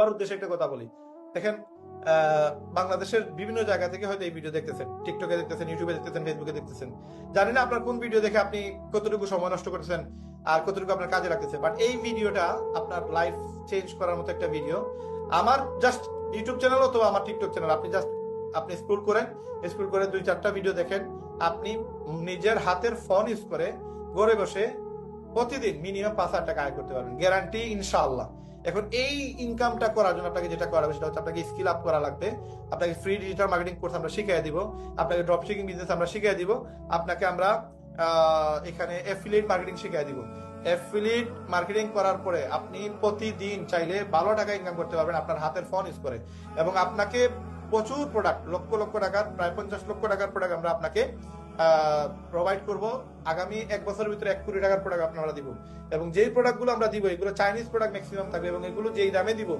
আমার উদ্দেশ্যে একটা কথা বলি। দেখেন বাংলাদেশের বিভিন্ন জায়গা থেকে হয়তো এই ভিডিও দেখতেছেন টিকটকে দেখতেছেন ইউটিউবে দেখতেছেন ফেসবুকে দেখতেছেন। জানি না আপনার কোন ভিডিও দেখে আপনি কতটুকু সময় নষ্ট করতেছেন আর কতটুকু আপনার কাজে লাগতেছে বাট এই ভিডিওটা আপনার লাইফ চেঞ্জ করার মতো একটা ভিডিও আমার জাস্ট ইউটিউব চ্যানেল অথবা আমার টিকটক চ্যানেল আপনি জাস্ট আপনি স্ক্রল করেন স্ক্রল করে দুই চারটা ভিডিও দেখেন, আপনি নিজের হাতের ফোন ইউজ করে ঘরে বসে প্রতিদিন মিনিমাম পাঁচ হাজার টাকা আয় করতে পারবেন। গ্যারান্টি ইনশাআল্লাহ। এখন এই ইনকামটা করার জন্য আপনাকে যেটা করা হবে সেটা হচ্ছে আপনাকে স্কিল আপ করা লাগবে। আপনাকে ফ্রি ডিজিটাল মার্কেটিং কোর্স আমরা শিখিয়ে দিব। আপনাকে ড্রপ শিপিং বিজনেস আমরা শিখিয়ে দিব। আপনাকে আমরা এখানে অ্যাফিলিয়েট মার্কেটিং শিখিয়ে দিব। অ্যাফিলিয়েট মার্কেটিং করার পরে আপনি প্রতিদিন চাইলে ভালো টাকা ইনকাম করতে পারবেন আপনার হাতের ফোন ইউজ করে। এবং আপনাকে প্রচুর প্রোডাক্ট লক্ষ লক্ষ টাকার, প্রায় পঞ্চাশ লক্ষ টাকার প্রোডাক্ট আমরা আপনাকে প্রোভাইড করব। আগামী এক বছরের ভিতরে এক কোটি টাকার প্রোডাক্ট আপনারা দিব। এবং যেই প্রোডাক্টগুলো আমরা দিব, এগুলো চাইনিজ প্রোডাক্ট ম্যাক্সিমাম থাকবে এবং এগুলো যেই দামে দিব